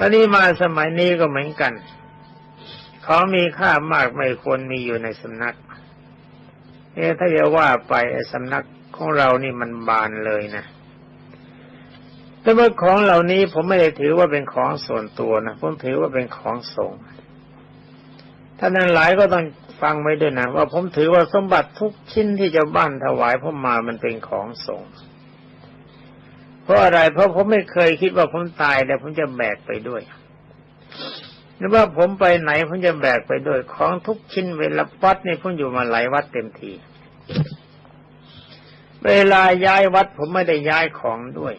ตอนนี้มาสมัยนี้ก็เหมือนกัน ของมีค่ามากไม่ควรมีอยู่ในสำนัก เอ๊ถ้าจะว่าไปสำนักของเรานี่มันบานเลยนะ แต่ว่าของเหล่านี้ผมไม่ได้ถือว่าเป็นของส่วนตัวนะ ผมถือว่าเป็นของสงฆ์ท่านนั้นหลายก็ต้องฟังไว้ด้วยนะ ว่าผมถือว่าสมบัติทุกชิ้นที่จะบ้านถวายผมมามันเป็นของสงฆ์ เพราะอะไร เพราะผมไม่เคยคิดว่าผมตายแต่ผมจะแบกไปด้วยหรือว่าผมไปไหนผมจะแบกไปด้วย ของทุกชิ้นเวลาวัดนี่ผมอยู่มาหลายวัดเต็มที เวลาย้ายวัดผมไม่ได้ย้ายของด้วย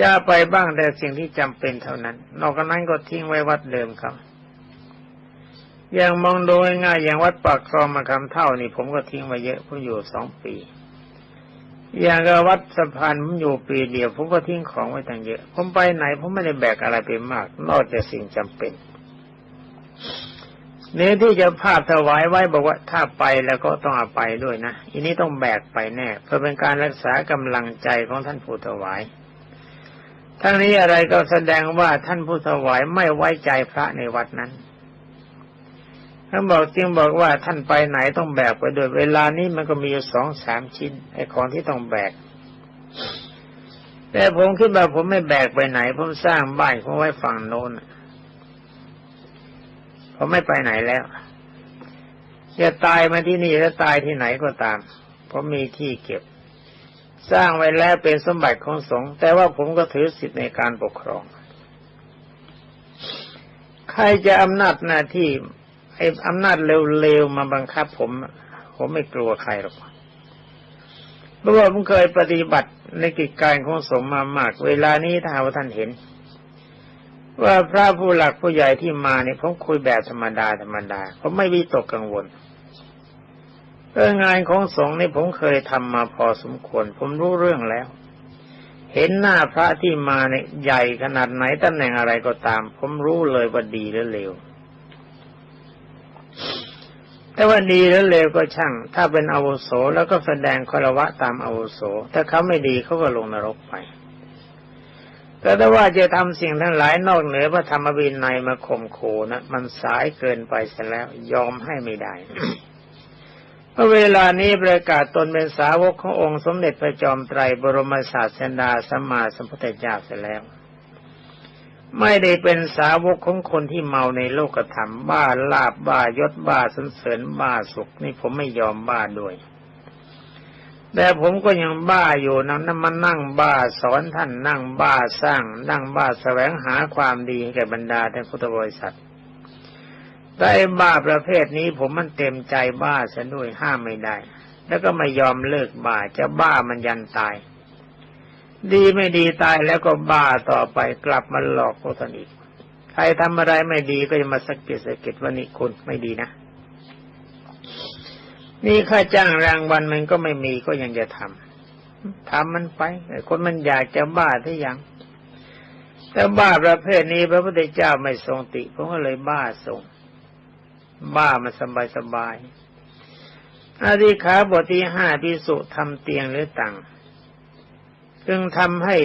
จะไปบ้างแต่สิ่งที่จำเป็นเท่านั้น นอกจากนั้นก็ทิ้งไว้วัดเดิมครับอย่างมองดูง่ายๆอย่างวัดปากคลองมาคำเท่านี่ผมก็ทิ้งไว้เยอะผมอยู่สองปี อย่างกับวัดสะพานผมอยู่ปีเดียว ผมก็ทิ้งของไว้ตั้งเยอะ ผมไปไหนผมไม่ได้แบกอะไรไปมาก นอกจากสิ่งจำเป็นเนื้อที่จะภาพถวายไว้บอกว่าถ้าไปแล้วก็ต้องเอาไปด้วยนะอันนี้ต้องแบกไปแน่ เพื่อเป็นการรักษากำลังใจของท่านผู้ถวายทั้งนี้อะไรก็แสดงว่าท่านผู้ถวายไม่ไว้ใจพระในวัดนั้น ท่านบอกจึงบอกว่าท่านไปไหนต้องแบกไปโดยเวลานี้มันก็มีอยู่สองสามชิ้นไอ้ของที่ต้องแบก แต่ผมคิดว่าผมไม่แบกไปไหน ผมสร้างบ้านผมไว้ฝั่งโน้นผมไม่ไปไหนแล้วจะตายมาที่นี่จะตายที่ไหนก็ตาม ผมมีที่เก็บ สร้างไว้แล้วเป็นสมบัติของสงฆ์แต่ว่าผมก็ถือสิทธิในการปกครอง ใครจะอำนาจหน้าที่ อ้อำนาจเร็วๆมาบังคับ ผม ผมไม่กลัวใครหรอกเพราะว่าผมเคยปฏิบัติในกิจการของสมมามาก เวลานี้ถ้าว่าท่านเห็น ว่าพระผู้หลักผู้ใหญ่ที่มาเนี่ยผมคุยแบบธรรมดาธรรมดาผมไม่วิตกกังวลเรื่องงานของสงฆ์นี่ผมเคยทำมาพอสมควร ผมรู้เรื่องแล้ว เห็นหน้าพระที่มาเนี่ยใหญ่ขนาดไหนตำแหน่งอะไรก็ตาม ผมรู้เลยว่าดีหรือเลว แต่ว่าดีหรือเลวก็ช่าง ถ้าเป็นอาวุโสแล้วก็แสดงคารวะตามอาวุโสถ้าเขาไม่ดีเขาก็ลงนรกไป แต่ถ้าว่าจะทำสิ่งทั้งหลายนอกเหนือพระธรรมวินัยมาข่มขู่นะมันสายเกินไปเสียแล้วยอมให้ไม่ได้เมื่อเวลานี้ประกาศตนเป็นสาวกขององค์สมเด็จพระจอมไตรบรมศาสดาสัมมาสัมพุทธเจ้าเสียแล้ว ไม่ได้เป็นสาวกของคนที่เมาในโลกธรรมบ้าลาบบ้ายศบ้าสันเสริญบ้าสุขนี่ผมไม่ยอมบ้าด้วย แต่ผมก็ยังบ้าอยู่นะนั่นมานั่งบ้าสอนท่านนั่งบ้าสร้าง นั่งบ้าแสวงหาความดีแก่บรรดาท่านพุทธบริษัทแต่บ้าประเภทนี้ผมมันเต็มใจบ้าซะด้วยห้ามไม่ได้ แล้วก็ไม่ยอมเลิกบ้าจะบ้ามันยันตาย ดีไม่ดีตายแล้วก็บ้าต่อไปกลับมาหลอกพวกท่านอีกใครทำอะไรไม่ดีก็จะมาสะกิดสะกิดว่านี่คุณไม่ดีนะ นี่ค่าจ้างรางวัลมันก็ไม่มีก็ยังจะทำทำมันไปคนมันอยากจะบ้าที่ยัง แต่บ้าประเภทนี้พระพุทธเจ้าไม่ทรงติผมก็เลยบ้าทรงบ้ามันสบายสบายอาทิขาบทที่ห้าพิสุทำเตียงหรือตัง จึงทำให้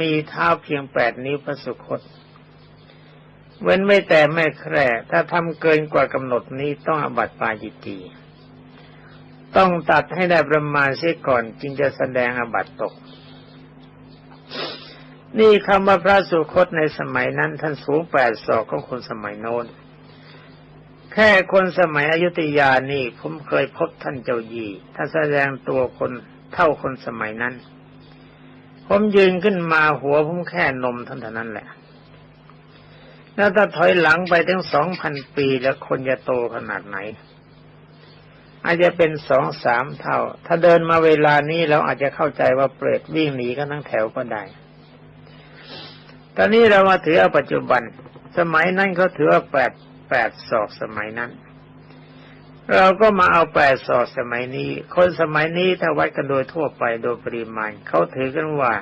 มีเท้าเพียงแปดนิ้วพระสุคต เว้นไม่แต่ไม่แคร่ถ้าทำเกินกว่ากำหนดนี้ต้องอบัติปาจิตีต้องตัดให้ได้ประมาณเสียก่อนจึงจะแสดงอบัติตก นี่คำว่าพระสุคตในสมัยนั้น ท่านสูงแปดศอกของคนสมัยโน้น แค่คนสมัยอยุธยานี่ผมเคยพบท่านเจ้ายีท่านแสดงตัวคนเท่าคนสมัยนั้น ผมยืนขึ้นมาหัวผมแค่นมท่านเท่านั้นแหละ แล้วถ้าถอยหลังไปถึงสองพันปีแล้วคนจะโตขนาดไหน อาจจะเป็นสองสามเท่า ถ้าเดินมาเวลานี้เราอาจจะเข้าใจว่าเปรตวิ่งหนีกันทั้งแถวก็ได้ ตอนนี้เรามาถือเอาปัจจุบัน สมัยนั้นเขาถือว่าแปดแปดศอกสมัยนั้น เราก็มาเอาแปดศอกสมัยนี้ คนสมัยนี้ถ้าวัดกันโดยทั่วไปโดยปริมาณเขาถือกันว่า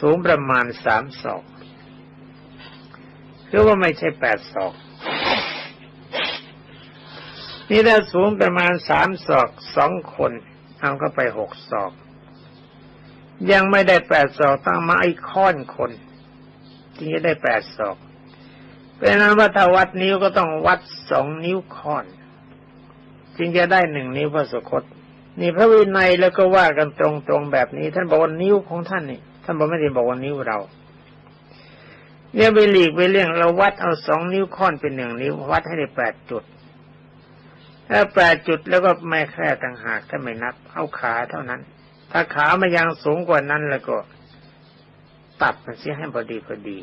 สูงประมาณสามศอกคือว่าไม่ใช่แปดศอกนี่ถ้าสูงประมาณสามศอกสองคนเอาก็ไปหกศอก ยังไม่ได้แปดศอกตั้งมาไอ้ค้อนคนจึงจะได้แปดศอกเป็นนั้นว่าถ้าวัดนิ้วก็ต้องวัดสองนิ้วค่อน จึงจะได้หนึ่งนิ้วพระสุคต นี่พระวินัยแล้วก็ว่ากันตรงๆแบบนี้ ท่านบอกว่านิ้วของท่านนี่ท่านบอกไม่ได้บอกว่านิ้วเราเนี่ยไปหลีกไปเรื่องเราวัดเอาสองนิ้วค่อนเป็นหนึ่งนิ้ววัดให้ได้แปดจุดถ้าแปดจุดแล้วก็ไม่แค่ต่างหากถ้าไม่นับ เอาขาเท่านั้น ถ้าขามันยังสูงกว่านั้นแล้วก็ ตัดมันเสียให้พอดีพอดี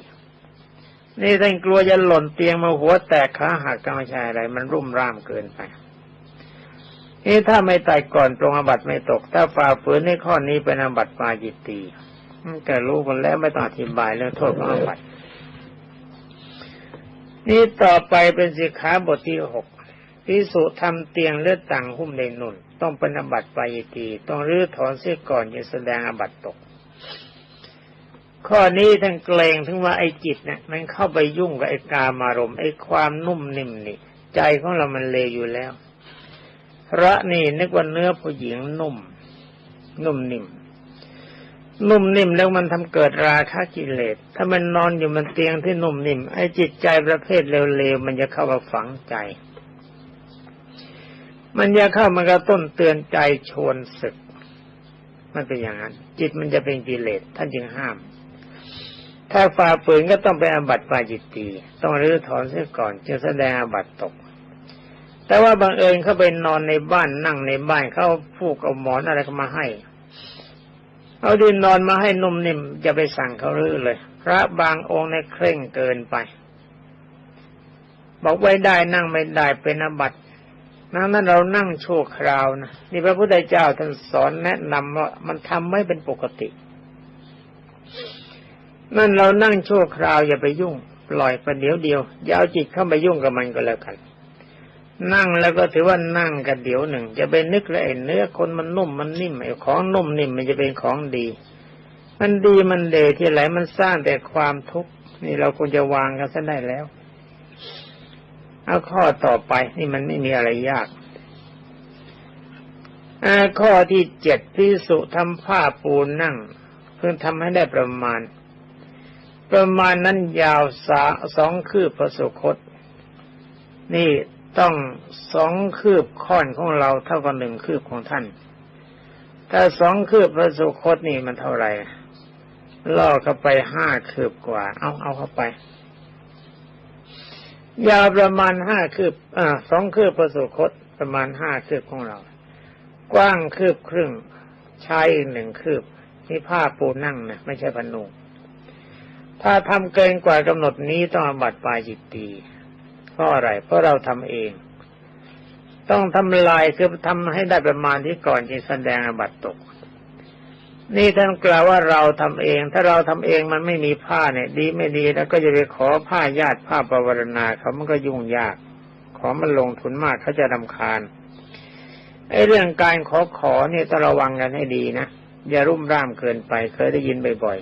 นี่ท่านกลัวจะหล่นเตียงมาหัวแตกขาหักก็ไม่ใช่อะไร มันรุ่มร่ามเกินไป นี่ถ้าไม่ตายก่อนตรงอบัตไม่ตก ถ้าฝ่าฝืนในข้อนี้เป็นอบัตปาจิตตีแต่รู้กันแล้วไม่ต้องอธิบายเรื่องโทษของอบัตนี่ต่อไปเป็นสิกขาบทที่หกพิสุทำเตียงเลือดต่างหุ้มในนุ่น ต้องเป็นอบัตปายิตี ต้องรื้อถอนเสียก่อนจะแสดงอบัตตก ข้อนี้ท่านเกรงถึงว่าไอ้จิตเนี่ยมันเข้าไปยุ่งกับไอ้กามารมไอ้ความนุ่มนิ่มนี่ ใจของเรามันเลวอยู่แล้ว พระนี่นึกว่าเนื้อผู้หญิงนุ่ม นุ่มนิ่ม นุ่มนิ่มแล้วมันทำเกิดราคะกิเลส ถ้ามันนอนอยู่มันเตียงที่นุ่มนิ่มไอ้จิตใจประเภทเร็วๆมันจะเข้ามาฝังใจ มันจะเข้ามากระต้นเตือนใจชวนศึก มันเป็นอย่างนั้น จิตมันจะเป็นกิเลสท่านจึงห้าม ถ้าฝ่าปืนก็ต้องไปอาบัติปาจิตตีต้องรื้อถอนเสียก่อนจะแสดงอาบัติตก แต่ว่าบางเอิญเขาไปนอนในบ้านนั่งในบ้านเขาผูกเอาหมอนอะไรมาให้ เอาดินนอนมาให้นุ่มนิ่มจะไปสั่งเขารื้อเลย พระบางองค์ในเคร่งเกินไป บอกไว้ได้นั่งไม่ได้เป็นอบัตนั่นนั้นเรานั่งโชั่วคราวนะนี่พระพุทธเจ้าท่านสอนแนะนำว่ามันทำไม่เป็นปกติ นั่นเรานั่งโชั่วคราวอย่าไปยุ่ง ปล่อยประเดี๋ยวเดียวอย่าเอาจิตเข้าไปยุ่งกับมันก็แล้วกัน นั่งแล้วก็ถือว่านั่งกันเดี๋ยวหนึ่ง จะไปนึกแล้วไอ้เนื้อคนมันนุ่มมันนิ่มไอ้ของนุ่มนิ่มมันจะเป็นของดี มันดีมันเดที่ไหนมันสร้างแต่ความทุกข์นี่เราควรจะวางกันซะได้แล้ว เอาข้อต่อไปนี่มันไม่มีอะไรยากข้อที่เจ็ดพิสุทำผ้าปูนั่ง เพื่อทำให้ได้ประมาณ ประมาณนั้นยาวสาสองคืบพระสุคต นี่ ต้องสองคืบค่อนของเราเท่ากับหนึ่งคืบของท่าน ถ้าสองคืบพระสุคตนี่มันเท่าไหร่ล่อเข้าไปห้าคืบกว่า เอาเอาเข้าไป ยาวประมาณห้าคืบ อ่าสองคืบพระสุคตประมาณห้าคืบของเรา กว้างคืบครึ่งใช้หนึ่งคืบนี่ผ้าปูนั่งนะไม่ใช่พนุถ้าทำเกินกว่ากำหนดนี้ต้องอบัตปลายจิตตี เพราะอะไร เพราะเราทำเอง ต้องทำลายคือทำให้ได้ประมาณที่ก่อนที่แสดงอบัตตก นี่ท่านกล่าวว่าเราทำเอง ถ้าเราทำเองมันไม่มีผ้าเนี่ย ดีไม่ดีแล้วก็จะไปขอผ้าญาติผ้าปรวรณาเขามันก็ยุ่งยาก ขอมันลงทุนมากเขาจะรำคาญไอ้เรื่องการขอขอเนี่ยต้องระวังกันให้ดีนะอย่ารุ่มร่ามเกินไป เคยได้ยินบ่อย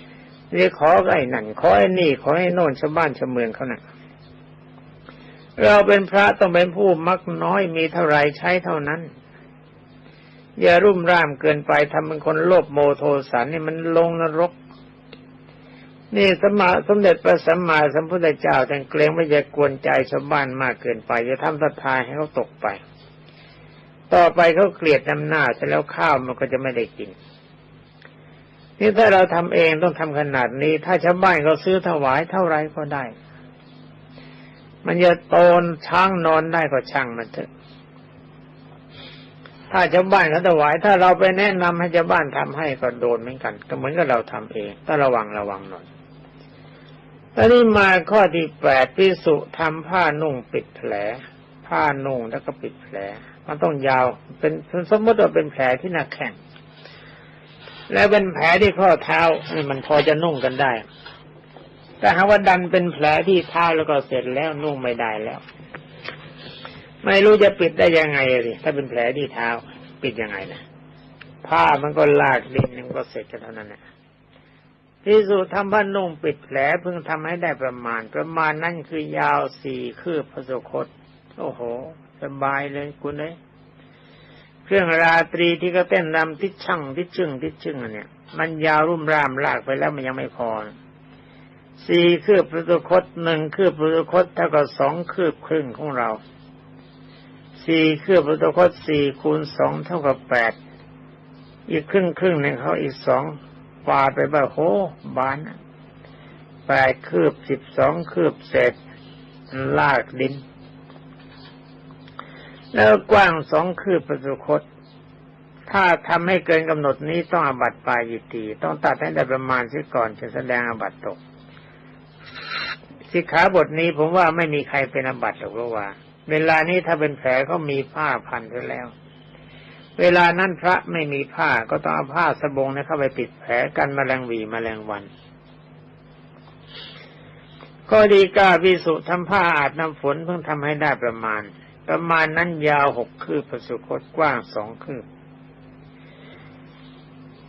ๆเรียกขอไอ้นั่นขอไอ้นี่ขอให้โน่นชาวบ้านชาวเมืองเขานะ่ะ เราเป็นพระต้องเป็นผู้มักน้อยมีเท่าไรใช้เท่านั้น อย่ารุ่มร่ามเกินไปทำเป็นคนโลภโมโทสันนี่มันลงนรก นี่สมมาสมเด็จพระสัมมาสัมพุทธเจ้าแต่เกรงว่าจะกวนใจชาวบ้านมากเกินไปจะทำทัทายให้เขาตกไป ต่อไปเขาเกลียดน้ำหน้าเสร็จแล้วข้าวมันก็จะไม่ได้กินนี่ถ้าเราทำเองต้องทำขนาดนี้ ถ้าชาวบ้านเขาซื้อถวายเท่าไรก็ได้ มันจะโตนช้างนอนได้ก็ช่างมันเถอะ ถ้าชาวบ้านเขาถวาย ถ้าเราไปแนะนำให้ชาวบ้านทำให้ก็โดนเหมือนกัน ก็เหมือนกับเราทำเองต้องระวังระวังหน่อยตอนนี้มาข้อที่แปดพิสุทำผ้านุ่งปิดแผล ผ้านุ่งแล้วก็ปิดแผล มันต้องยาว เป็นสมมติว่าเป็นแผลที่หน้าแข้งแล้วเป็นแผลที่ข้อเท้านี่มันพอจะนุ่งกันได้ แต่หาว่าดันเป็นแผลที่เท้าแล้วก็เสร็จแล้วนุ่งไม่ได้แล้ว ไม่รู้จะปิดได้ยังไงเลยถ้าเป็นแผลที่เท้าปิดยังไงนะผ้ามันก็ลากดินมันก็เสร็จกันเท่านั้นแหละที่สุดทำบ้านนุ่งปิดแผลเพิ่งทำให้ได้ประมาณ ประมาณนั่นคือยาวสี่คืบพระสุคต โอ้โห สบายเลยคุณเลยเครื่องราตรีที่ก็เต้นรำทิศช่างทิศชึ่งทิศชึ่งอันเนี้ยมันยาวรุ่มรามลากไปแล้วมันยังไม่พอ สี่คืบประตูคตหนึ่งคืบประตูคตเท่ากับสองคืบครึ่งของเราสี่คืบประตูคตสี่คูณสองเท่ากับแปดอีกครึ่งครึ่งหนึ่งเขาอีกสองปาไปบ้าโหบานแปดคืบสิบสองคืบเสร็จลากดิน แล้วกว้างสองคืบประตูคต ถ้าทำให้เกินกำหนดนี้ต้องอบัตปลายยิตี ต้องตัดให้ได้ประมาณสิก่อนจะแสดงอบัตตก สิกขาบทนี้ผมว่าไม่มีใครเป็นอาบัตหรอกว่า เวลานี้ถ้าเป็นแผลเขามีผ้าพันไปแล้ว เวลานั้นพระไม่มีผ้าก็ต้องเอาผ้าสบงเข้าไปปิดแผลกันแมลงวีแมลงวัน ก็ดีกาวิสุทำผ้าอาบน้ำฝนเพิ่งทำให้ได้ประมาณ ประมาณนั้นยาวหกคืบประสุคตกว้างสองคืบ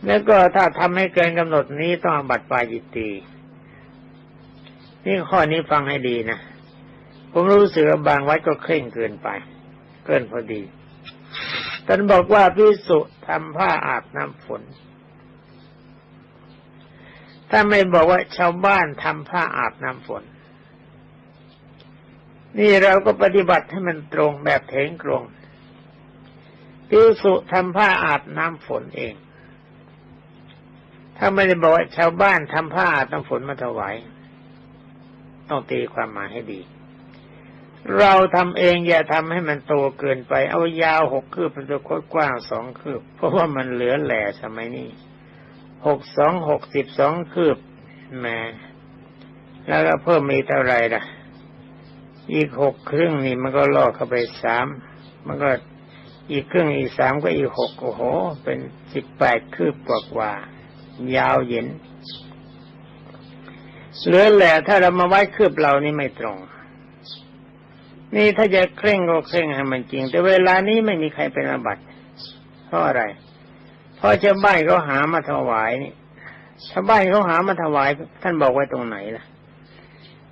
แล้วก็ถ้าทำให้เกินกำหนดนี้ต้องบัตรปายิตี นี่ข้อนี้ฟังให้ดีนะผมรู้สึกว่าบางวัดก็เคร่งเกินไป เกินพอดีท่านบอกว่าพิสุทำผ้าอาบน้ำฝน ถ้าไม่บอกว่าชาวบ้านทำผ้าอาบน้ำฝน นี่เราก็ปฏิบัติให้มันตรงแบบเถงตรงพิสุทำผ้าอาบน้ำฝนเอง ถ้าไม่ได้บอกว่าชาวบ้านทำผ้าอาบน้ำฝนมาถวาย ต้องตีความหมายให้ดี เราทำเองอย่าทำให้มันโตเกินไป เอายาวหกคืบเป็นตัวโคตรกว้างสองคืบ เพราะว่ามันเหลือแหล่สมัยนี้หกสองหกสิบสองคืบแหมแล้วก็เพิ่มมีเท่าไรล่ะ อีกหกครึ่งนี่มันก็ลอกเข้าไปสามมันก็อีกครึ่งอีกสามก็อีกหกโอ้โห เป็นสิบแปดคืบกว่ากว่ายาวเย็น เหลือแหละถ้าเรามาไว้คืบเรานี่ไม่ตรง นี่ถ้าจะเคร่งก็เคร่งให้มันจริง แต่เวลานี้ไม่มีใครเป็นอาบัติเพราะอะไรเพราะชาวบ้านเขาหามาถวายนี่ชาวบ้านเขาหามาถวาย ท่านบอกไว้ตรงไหนล่ะ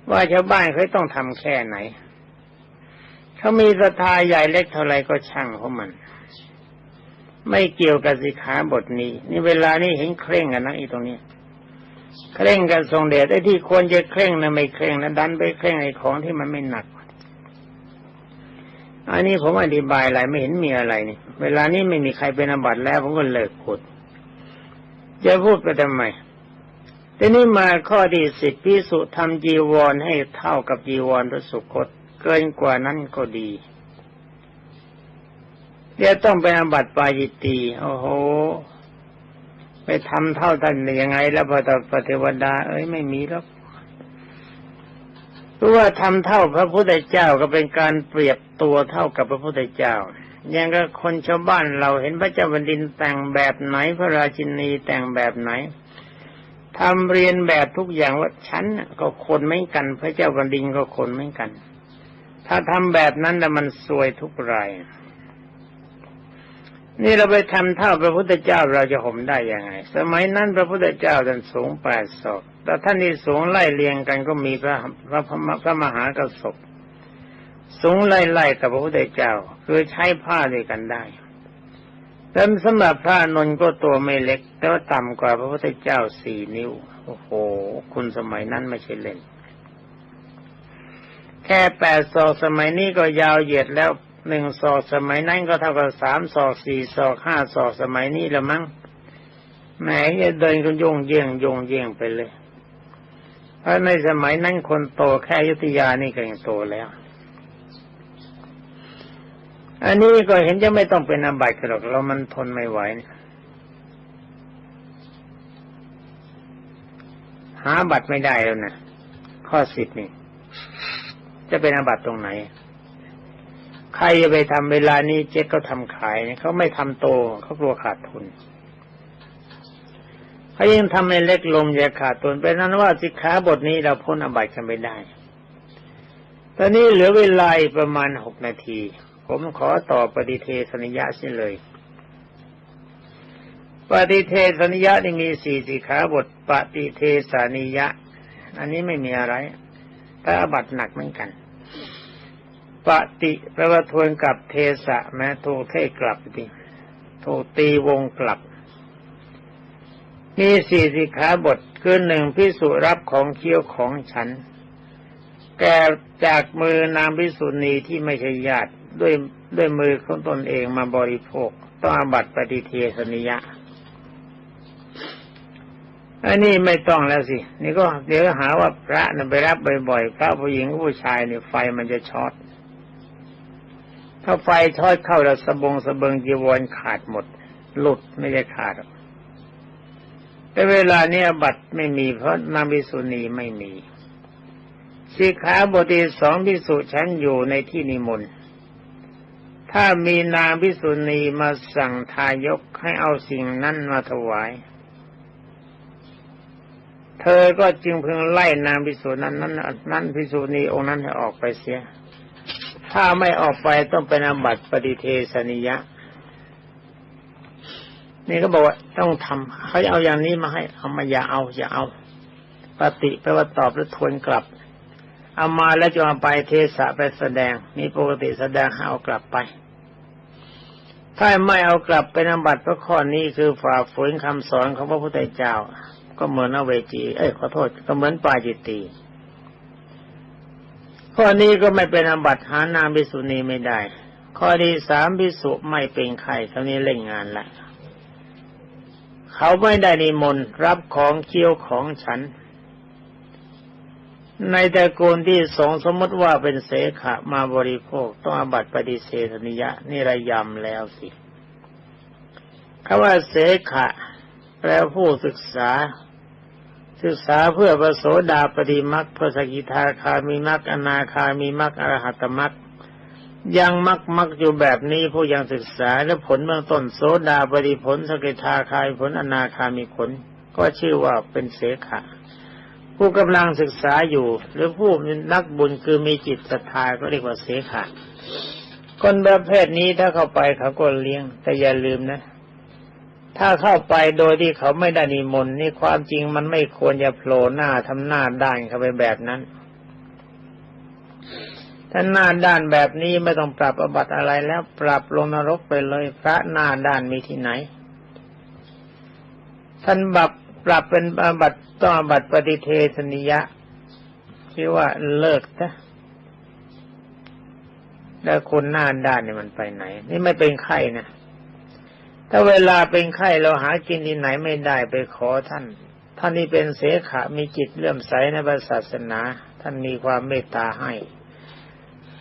ว่าชาวบ้านเขาต้องทำแค่ไหนเขามีศรัทธาใหญ่เล็กเท่าไรก็ช่างของมัน ไม่เกี่ยวกับสิขาบทนี้ นี่เวลานี้เห็นเคร่งกันนะอีตรงนี้ เคร่งกันทรงเดชไอ้ที่ควรจะเคร่งนะไม่เคร่งนะดันไปเคร่งไอ้ของที่มันไม่หนัก อันนี้ผมอธิบายอะไรไม่เห็นมีอะไรนี่ เวลานี้ไม่มีใครเป็นอบัตแล้วผมก็เลิกพูดจะพูดไปทำไมทีนี้มาข้อที่สิบพิสุทำจีวรให้เท่ากับจีวรพระสุคต เกินกว่านั้นก็ดีเดี๋ยวต้องไปอาบัติปายิตีโอ้โห ไปทำเท่าท่านยังไง แล้วพอตปฏิวดา เอ้ยไม่มีแล้วเพราะว่าทำเท่าพระพุทธเจ้าก็เป็นการเปรียบตัวเท่ากับพระพุทธเจ้ายังก็คนชาวบ้านเราเห็นพระเจ้าแผ่นดินแต่งแบบไหน พระราชินีแต่งแบบไหนทำเรียนแบบทุกอย่างว่าฉันก็คนไม่กัน พระเจ้าแผ่นดินก็คนไม่กัน ถ้าทำแบบนั้นแล้วมันซวยทุกราย นี่เราไปทำเท่าพระพุทธเจ้าเราจะห่มได้ยังไง สมัยนั้นพระพุทธเจ้าท่านสูงแปดศอกแต่ท่านที่สูงไล่เรียงกันก็มีพระพระพระมหากระสบสูงไล่ไล่กับพระพุทธเจ้า คือใช้ผ้าด้วยกันได้แต่สำหรับพระนนก็ตัวไม่เล็ก แต่ว่าต่ำกว่าพระพุทธเจ้าสี่นิ้ว โอ้โห คุณสมัยนั้นไม่ใช่เล่น แค่แปดศอกสมัยนี้ก็ยาวเหยียดแล้ว หนึ่งศอกสมัยนั้นก็เท่ากับสามศอกสี่ศอกห้าศอกสมัยนี้ละมั้งแหมจะเดินก็โยงเยี่ยงโยงเยี่ยงไปเลย เพราะในสมัยนั้นคนโตแค่ยุทธยานี่ก็ยังโตแล้ว อันนี้ก็เห็นจะไม่ต้องเป็นอาบัติหรอกเรามันทนไม่ไหวหาบัตรไม่ได้แล้วนะข้อสิบนี่จะเป็นอาบัติตรงไหน ใครจะไปทำเวลานี้เจ๊ก็ทำขายเขาไม่ทำโตเขากลัวขาดทุนเขายังทำให้เล็กลงอย่าขาดทุนเป็นนั้นว่าสิขาบทนี้เราพ้นอบัยกันไม่ได้ ตอนนี้เหลือเวลาประมาณหกนาที ผมขอต่อปฏิเทสนิยะสิเลย ปฏิเทสนิยะนี่มีสี่สิขาบท ปฏิเทสนิยะ อันนี้ไม่มีอะไร แต่อบัติหนักเหมือนกัน ปฏิแปลว่าทวนกลับเทสะแม้ถูกเทกลับดิถูกตีวงกลับ มีสี่สิขาบทคือหนึ่งพิสุรับของเคี้ยวของฉัน แกจากมือนางพิสุณีที่ไม่ใช่ญาติด้วยด้วยมือของตนเองมาบริโภค ต้องอบัติปฏิเทสนิยะอันนี้ไม่ต้องแล้วสิ นี่ก็เดี๋ยวหาว่าพระน่ะไปรับบ่อยๆพระผู้หญิงผู้ชายเนี่ยไฟมันจะช็อต ถ้าไฟช็อตเข้าแล้วสบงสบงจีวรขาดหมด หลุดไม่ได้ขาด แต่เวลานี้บัตรไม่มีเพราะนางบิสุณีไม่มีสิขาบทีสองพิสุฉันอยู่ในที่นิมนต์ถ้ามีนางพิสุณีมาสั่งทายกให้เอาสิ่งนั้นมาถวาย เธอก็จึงเพึงไล่นางพิสูจนั้นนั้นนั้นพิสูจนีองค์นั้นให้ออกไปเสีย ถ้าไม่ออกไปต้องเป็นอบัติปฏิเทสนิยะ นี่ก็บอกว่าต้องทำเขาเอาอย่างนี้มาให้เอามาอย่าเอาอย่าเอา ปฏิแปลว่าตอบแล้วทวนกลับ เอามาแล้วจะมาไปเทศะไปแสดง มีปกติแสดงเอากลับไป ถ้าไม่เอากลับเป็นอบัติพระข้อนี้คือฝ่าฝืนคำสอนของพระพุทธเจ้า ก็เหมือนอเวจี เอ้ยขอโทษก็เหมือนปาจิตตี ข้อนี้ก็ไม่เป็นอบัติหานามบิสุนีไม่ได้ ข้อที่สามบิสุไม่เป็นไข่เท่านี้เล่นงานละเขาไม่ได้นิมนต์รับของเคี้ยวของฉัน ในแต่กูลที่สองสมมติว่าเป็นเสขะมาบริโภค ต้องอบัติปฏิเสธนิยะนี่ระยำแล้วสิคำว่าเสขะแปลผู้ศึกษา ศึกษาเพื่อประโสดาปฏิมักพระสกิทาคามีมักอนาคามีมักอรหัตมักยังมักมักอยู่แบบนี้ผู้ยังศึกษาและผลเบื้องต้นโสดาปฏิผลสกิทาคายผลอนาคามีผล ก็ชื่อว่าเป็นเสขะผู้กำลังศึกษาอยู่ หรือผู้นักบุญคือมีจิตศรัทธาก็เรียกว่าเสขะคนประเภทนี้ถ้าเข้าไปเขาก็เลี้ยง แต่อย่าลืมนะ ถ้าเข้าไปโดยที่เขาไม่ได้นิมนต์นี่ความจริงมันไม่ควรจะโผล่หน้าทำหน้าด้านเข้าไปแบบนั้นถ้าหน้าด้านแบบนี้ไม่ต้องปรับอบัตอะไรแล้วปรับลงนรกไปเลย พระหน้าด้านมีที่ไหน ท่านบับปรับเป็นอบัตต้องอบัตปฏิเทสนิยะที่ว่าเลิกนะแล้วคนหน้าด้านนี่มันไปไหน นี่ไม่เป็นไข้นะ ถ้าเวลาเป็นไข้เราหากินที่ไหนไม่ได้ไปขอท่าน ท่านนี้เป็นเสขะมีจิตเลื่อมใสในศาสนา ท่านมีความเมตตาให้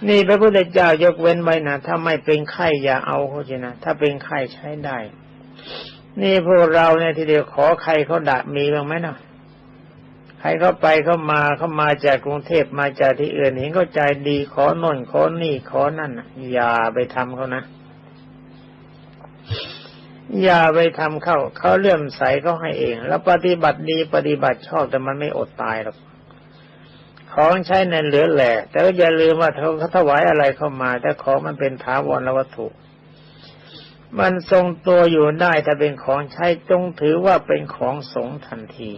นี่พระพุทธเจ้ายกเว้นไว้นะถ้าไม่เป็นไข้อย่าเอาเขาจะนะ ถ้าเป็นไข้ใช้ได้ นี่พวกเราเนี่ยทีเดียวขอใครเขาด่ามีบ้างไหมนะใครเข้าไปเข้ามาเข้ามาจากกรุงเทพมาจากที่อื่นเห็นเขาใจดีขอโน่นขอนี่ขอนั่นอย่าไปทำเขานะ อย่าไปทำเข้า เขาเลื่อมใสเขาให้เอง แล้วปฏิบัติดีปฏิบัติชอบแต่มันไม่อดตายหรอกของใช้ในเหลือแหล่แต่ก็อย่าลืมว่าเขาถวายอะไรเข้ามา แต่ของมันเป็นถาวรวัตถุ มันทรงตัวอยู่ได้ถ้าเป็นของใช้จงถือว่าเป็นของสงทันที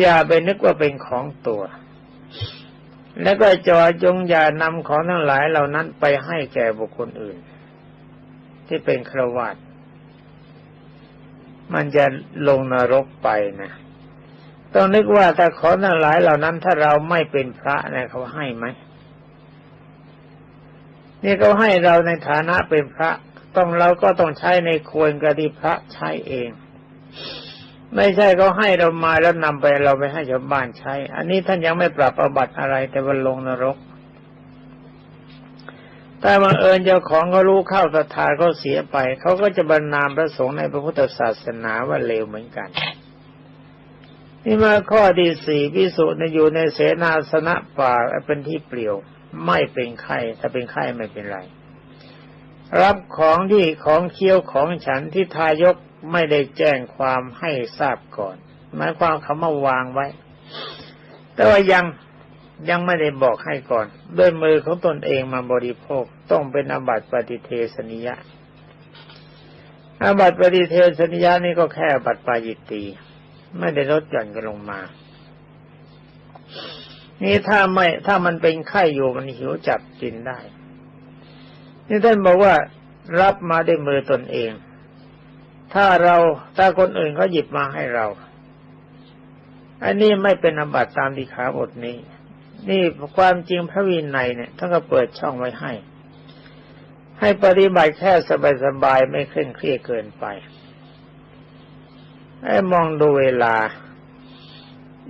อย่าไปนึกว่าเป็นของตัว แล้วก็จอจงอย่านำของทั้งหลายเหล่านั้นไปให้แก่บุคคลอื่น ที่เป็นครวาตมันจะลงนรกไปนะต้องนึกว่าถ้าขอทั้งหลายเหล่านั้นถ้าเราไม่เป็นพระเนี่ยเขาให้ไหมนี่เขาให้เราในฐานะเป็นพระ ต้องเราก็ต้องใช้ในควรกระดิพระใช้เอง ไม่ใช่เขาให้เรามาแล้วนำไปเราไปให้ชาวบ้านใช้ อันนี้ท่านยังไม่ปรับอบัติอะไรแต่ว่าลงนรก ถ้าบังเอิญเจ้าของเขารู้เข้าศรัทธาเขาเสียไป เขาก็จะบรรณามพระสงฆ์ในพระพุทธศาสนาว่าเลวเหมือนกัน นี่มาข้อที่สี่พิสุในอยู่ในเสนาสนะป่าเป็นที่เปลี่ยว ไม่เป็นไข้ถ้าเป็นไข้ไม่เป็นไร รับของที่ของเคี้ยวของฉันที่ทายกไม่ได้แจ้งความให้ทราบก่อน หมายความเขามาวางไว้ แต่ว่ายัง ยังไม่ได้บอกให้ก่อน ด้วยมือของตนเองมาบริโภคต้องเป็นอาบัติปฏิเทสนิยะอาบัติปฏิเทสนิยะนี่ก็แค่บัติปายิตี ไม่ได้ลดหย่อนกันลงมา นี่ถ้าไม่ถ้ามันเป็นไข้อยู่มันหิวจับกินได้ นี่ท่านบอกว่ารับมาด้วยมือตนเอง ถ้าเราถ้าคนอื่นเขาหยิบมาให้เรา อันนี้ไม่เป็นอบัติตามดีขาบทนี้ นี่ความจริงพระวินัยเนี่ยท่านก็เปิดช่องไว้ให้ ให้ปฏิบัติแค่สบายๆไม่เคร่งเครียดเกินไป ให้มองดูเวลา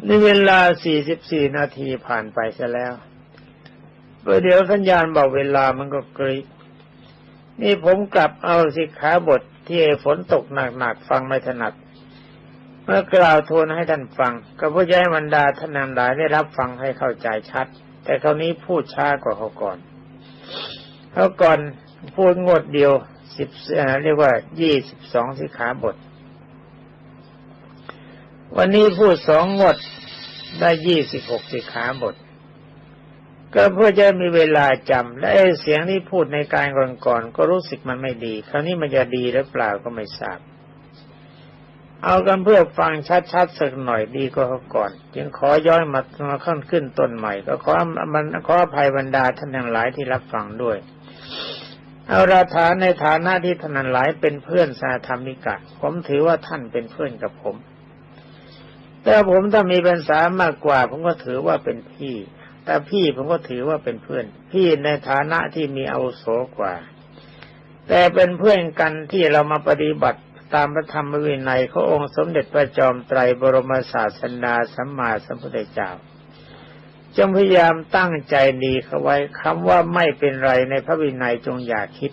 นี่เวลา 44 นาทีผ่านไปซะแล้วเดี๋ยวสัญญาณบอกเวลามันก็กรีนี่ผมกลับเอาสิกขาบทที่ฝนตกหนักๆฟังไม่ถนัด เมื่อกล่าวทวนให้ท่านฟัง ก็เพื่อให้บรรดาท่านนันหลายได้รับฟังให้เข้าใจชัด แต่คราวนี้พูดช้ากว่าเขาก่อนเขาก่อนพูดงดเดียวสิบเรียกว่ายี่สิบสองสิขาบท วันนี้พูดสองงดได้ยี่สิบหกสิขาบท ก็เพื่อจะมีเวลาจำและเสียงที่พูดในการก่อนๆก็รู้สึกมันไม่ดี คราวนี้มันจะดีหรือเปล่าก็ไม่ทราบ เอากันเพื่อฟังชัดๆสักหน่อยดีก็ก่อน จึงขอย้อนมามาขั้นขึ้นต้นใหม่ ก็ขอมันขออภัยบรรดาท่านทั้งหลายที่รับฟังด้วย เอาราฐานในฐานะที่ท่านหลายเป็นเพื่อนสาธรรมิกะผมถือว่าท่านเป็นเพื่อนกับผม แต่ผมถ้ามีเป็นสามากกว่า ผมก็ถือว่าเป็นพี่ แต่พี่ผมก็ถือว่าเป็นเพื่อน พี่ในฐานะที่มีอาวุโสกว่า แต่เป็นเพื่อนกันที่เรามาปฏิบัติ ตามพระธรรมวินัยขององค์สมเด็จพระจอมไตรบรมศาสดาสัมมาสัมพุทธเจ้าจงพยายามตั้งใจดีเข้าไว้คำว่าไม่เป็นไรในพระวินัยจงอย่าคิด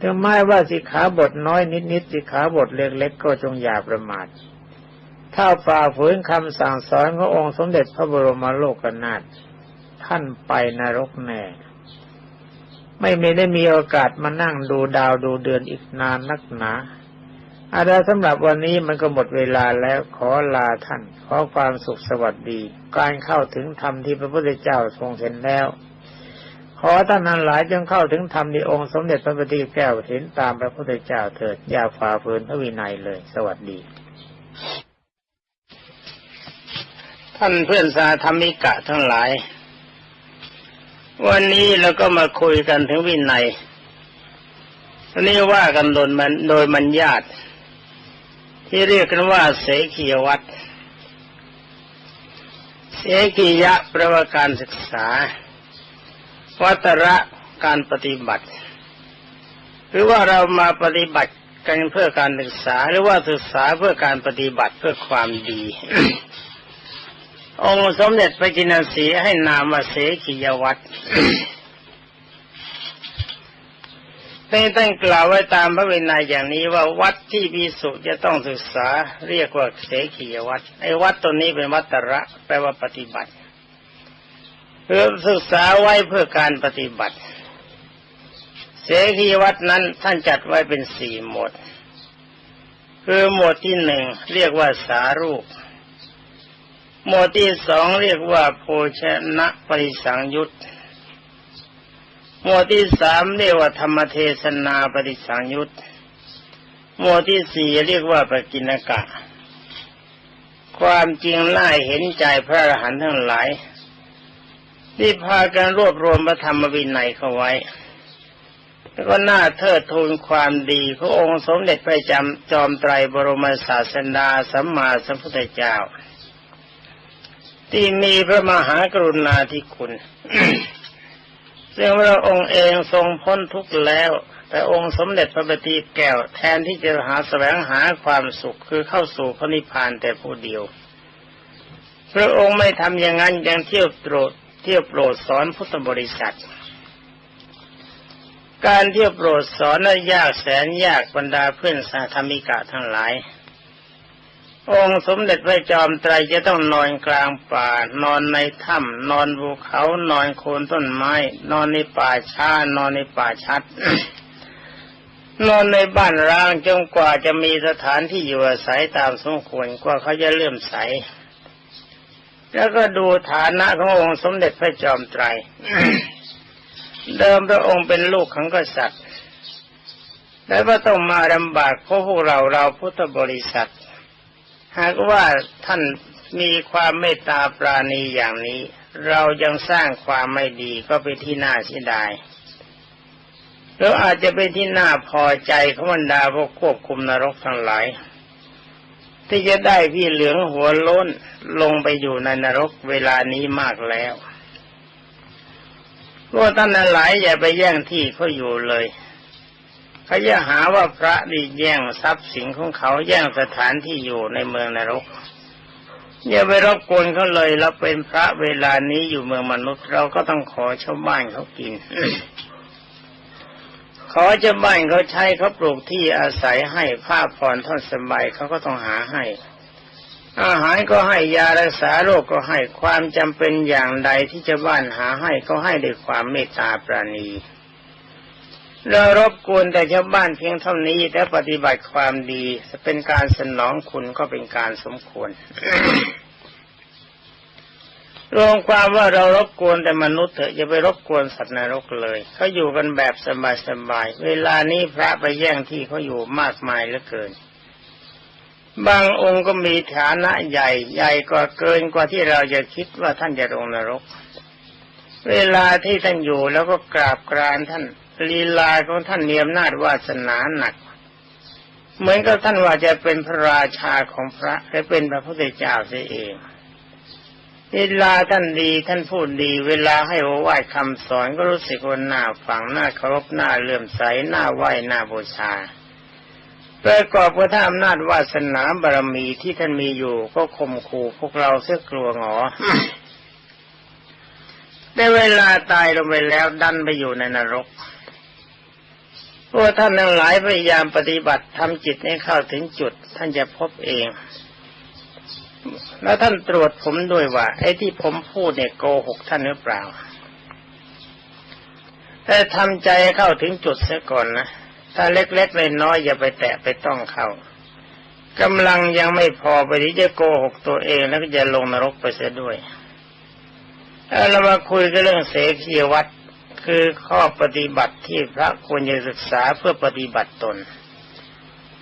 ถึงแม้ว่าสิขาบทน้อยนิดๆสิขาบทเล็กๆก็จงอย่าประมาทถ้าฝ่าฝืนคำสั่งสอนขององค์สมเด็จพระบรมโลกนาถท่านไปนรกแน่ ไม่มีได้มีโอกาสมานั่งดูดาวดูเดือนอีกนานนักหนา อาดาสำหรับวันนี้มันก็หมดเวลาแล้วขอลาท่าน ขอความสุขสวัสดี การเข้าถึงธรรมที่พระพุทธเจ้าทรงเห็นแล้ว ขอท่านนั้นหลายจงเข้าถึงธรรมที่องค์สมเด็จพระบัณฑิตแก้วเห็นตามพระพุทธเจ้าเถิดอย่าฝ่าฝืนพระวินัยเลย สวัสดี ท่านเพื่อนสาธรรมิกะทั้งหลาย วันนี้เราก็มาคุยกันถึงวินัยอันนี้ว่ากันโดยมันโดยมันญาติ ที่เรียกกันว่าเสขียวัตรเสขียะแปลว่าการศึกษา วัตระการปฏิบัติ หรือว่าเรามาปฏิบัติกันเพื่อการศึกษาหรือว่าศึกษาเพื่อการปฏิบัติเพื่อความดี องค์สมเด็จพระจินสีให้นามว่าเสขียวัตร ได้ตั้งกล่าวไว้ตามพระวินัยอย่างนี้ว่าวัดที่พิสุจะต้องศึกษาเรียกว่าเสขียวัดไอ้วัดตัวนี้เป็นวัตระแปลว่าปฏิบัติเพื่อศึกษาไว้เพื่อการปฏิบัติ เสขียวัดนั้นท่านจัดไว้เป็นสี่หมวดคือหมวดที่หนึ่งเรียกว่าสารูป หมวดที่สองเรียกว่าโภชนะปริสังยุต หมวดที่สามเรียกว่าธรรมเทศนาปริสังยุตหมวดที่สี่เรียกว่าปกินกะ ความจริงน่าเห็นใจพระอรหันต์ทั้งหลายที่พากันรวบรวมพระธรรมวินัยเข้าไว้ แล้วก็น่าเทิดทูนความดีขององค์สมเด็จพระจำจอมไตรบรมศาสดาสัมมาสัมพุทธเจ้า ที่มีพระมหากรุณาธิคุณ ซึ่งพระองค์เองทรงพ้นทุกข์แล้ว แต่องค์สมเด็จพระบัณฑิตแก้วแทนที่จะหาแสวงหาความสุขคือเข้าสู่พระนิพพานแต่ผู้เดียว พระองค์ไม่ทำอย่างนั้นยังเที่ยวโปรดเที่ยวโปรดสอนพุทธบริษัท การเที่ยวโปรดสอนนั้นยากแสนยากบรรดาเพื่อนสาธมิกะทั้งหลาย องค์สมเด็จพระจอมไตรจะต้องนอนกลางป่า นอนในถ้ำนอนภูเขา นอนโคนต้นไม้ นอนในป่าช้านอนในป่าชัด นอนในบ้านร้างจนกว่าจะมีสถานที่อยู่อาศัยตามสมควรกว่าเขาจะเลื่อมใส แล้วก็ดูฐานะขององค์สมเด็จพระจอมไตร เดิมพระองค์เป็นลูกของกษัตริย์แต่ว่าต้องมาลำบากเพราะพวกเราเราพุทธบริษัท หากว่าท่านมีความเมตตาปราณีอย่างนี้ เรายังสร้างความไม่ดีก็ไปที่น่าเสียดายแล้วอาจจะเป็นที่น่าพอใจของบรรดาพวกควบคุมนรกทั้งหลาย ที่จะได้พี่เหลืองหัวล้นลงไปอยู่ในนรกเวลานี้มากแล้วพวกท่านนั้นหลายอย่าไปแย่งที่เขาอยู่เลย เขาจะหาว่าพระดีแย่งทรัพย์สินของเขาแย่งสถานที่อยู่ในเมืองนรกอย่าไปรบกวนเขาเลยเราเป็นพระเวลานี้อยู่เมืองมนุษย์ เราก็ต้องขอชาวบ้านเขากิน ขอชาวบ้านเขาใช้เขาปลูกที่อาศัยให้ผ้าผ่อนท่อนสบายเขาก็ต้องหาให้ อาหารก็ให้ยารักษาโรคก็ให้ความจำเป็นอย่างใดที่ชาวบ้านหาให้ก็ให้ด้วยความเมตตาปราณี เรารบกวนแต่ชาวบ้านเพียงเท่านี้แต่ปฏิบัติความดีจะเป็นการสนองคุณก็เป็นการสมควร รวมความว่าเรารบกวนแต่มนุษย์เถอะอย่าไปรบกวนสัตว์นรกเลยเขาอยู่กันแบบสบายๆเวลานี้พระไปแย่งที่เขาอยู่มากมายเหลือเกิน บางองค์ก็มีฐานะใหญ่ใหญ่กว่าเกินกว่าที่เราจะคิดว่าท่านจะลงนรก เวลาที่ท่านอยู่แล้วก็กราบกรานท่าน ลีลาของท่านมีอำนาจวาสนาหนัก เหมือนกับท่านว่าจะเป็นพระราชาของพระและเป็นพระพุทธเจ้าเสียเองลีลาท่านดีท่านพูดดี เวลาให้โอวาทคำสอนก็รู้สึกว่าน่าฟังน่าเคารพน่าเลื่อมใสน่าไหวน่าบูชาประกอบกับท่าอำนาจวาสนาบารมีที่ท่านมีอยู่ก็ข่มขู่พวกเราเสื้อกลัวหงอในเวลาตายลงไปแล้วดันไปอยู่ในนรก วกท่านทั้งหลายพยายามปฏิบัติทำจิตให้เข้าถึงจุด ท่านจะพบเอง แล้วท่านตรวจผมด้วยว่า ไอ้ที่ผมพูดเนี่ยโกหกท่านหรือเปล่า แต่ทำใจเข้าถึงจุดเสียก่อนนะ ถ้าเล็กๆเลยน้อยอย่าไปแตะไปต้องเขากำลังยังไม่พอไปที่จะโกหกตัวเองแล้วก็จะลงนรกไปเสียด้วยเรามาคุยกันเรื่องเสขียวัด คือข้อปฏิบัติที่พระควรจะศึกษาเพื่อปฏิบัติตน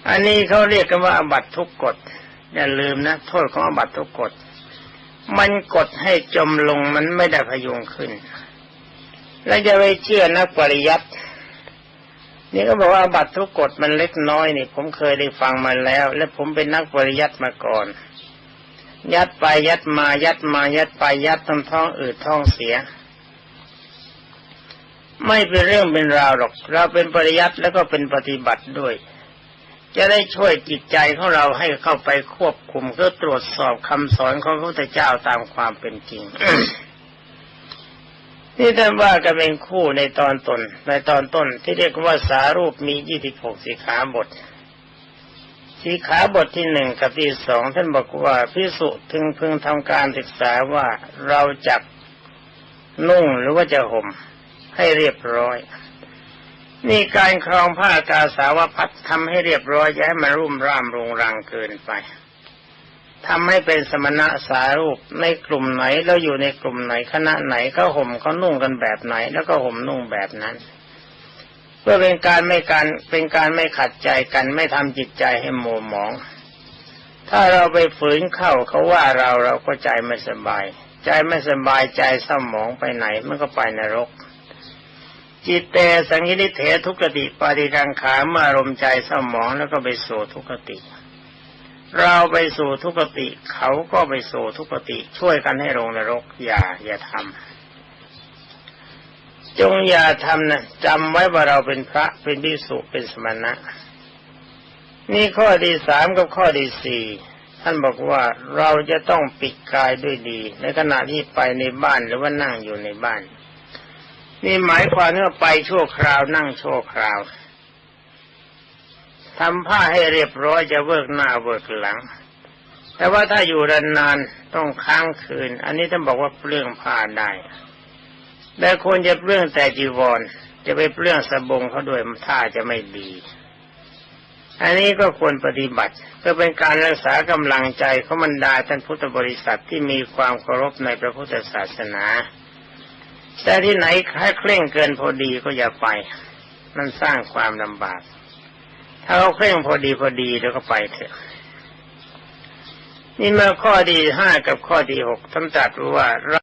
อันนี้เขาเรียกกันว่าอบัตทุกกฎอย่าลืมนะโทษของอบัตทุกกฎมันกดให้จมลงมันไม่ได้พยุงขึ้น แล้วจะไปเชื่อนักปริยัตินี่ก็บอกว่าบัตรทุกกฎมันเล็กน้อยนี่ผมเคยได้ฟังมาแล้ว และผมเป็นนักปริยัติมาก่อน ยัดไปยัดมายัดมายัดไปยัดท้องท้องอืดท้องเสีย ไม่เป็นเรื่องเป็นราวหรอก เราเป็นปริยัติแล้วก็เป็นปฏิบัติด้วย จะได้ช่วยจิตใจของเราให้เข้าไปควบคุมเพื่อตรวจสอบคำสอนของพระพุทธเจ้าตามความเป็นจริงนี่ท่านว่ากันเป็นคู่ในตอนต้นในตอนต้นที่เรียกว่าสารูปมียี่สิบหกสีขาบทสีขาบทที่หนึ่งกับที่สองท่านบอกว่าพิสุถึงพึงทำการศึกษาว่าเราจักนุ่งหรือว่าจะห่ม ให้เรียบร้อยนี่การครองผ้ากาสาวพัดทำให้เรียบร้อยอย่าให้มันรุ่มร่ามรุงรังเกินไปทำให้เป็นสมณะสารูปในกลุ่มไหนแล้วอยู่ในกลุ่มไหนคณะไหนก็ห่มเขานุ่งกันแบบไหน แล้วก็ห่มนุ่งแบบนั้น เพื่อเป็นการไม่การเป็นการไม่ขัดใจกันไม่ทำจิตใจให้โมหมอง ถ้าเราไปฝืนเข้าเขาว่าเราเราก็ใจไม่สบาย ใจไม่สบายใจเศร้าหมองไปไหนมันก็ไปนรก จิตเตสังยินิเถทุกติปาฏิกังขาเมื่อารมณ์ใจเศร้าหมองแล้วก็ไปสู่ทุกติ เราไปสู่ทุกติ เขาก็ไปสู่ทุกติ ช่วยกันให้ลงนรก อย่า อย่าทำจงอย่าทำนะจำไว้ว่าเราเป็นพระเป็นพิสุเป็นสมณะ นี่ข้อที่สามกับข้อที่สี่ท่านบอกว่าเราจะต้องปิดกายด้วยดี ในขณะที่ไปในบ้านหรือว่านั่งอยู่ในบ้าน นี่หมายความว่าไปชั่วคราวนั่งชั่วคราวทำผ้าให้เรียบร้อยจะเวิกหน้าเวิกหลัง แต่ว่าถ้าอยู่นานๆต้องค้างคืน อันนี้ท่านบอกว่าเปลื้องผ้าได้แต่ควรจะเปลื้องแต่จีวร จะไปเปลื้องสบงเขาด้วยท่าจะไม่ดี อันนี้ก็ควรปฏิบัติเพื่อเป็นการรักษากำลังใจของบรรดาท่านพุทธบริษัทที่มีความเคารพในพระพุทธศาสนา แต่ที่ไหนค่เคร่งเกินพอดีก็อย่าไป มันสร้างความลำบาก ถ้าเขาเคร่งพอดีพอดีแล้วก็ไปเถอะ นี่เมื่อข้อดีห้ากับข้อดีหกท่านตรัสว่า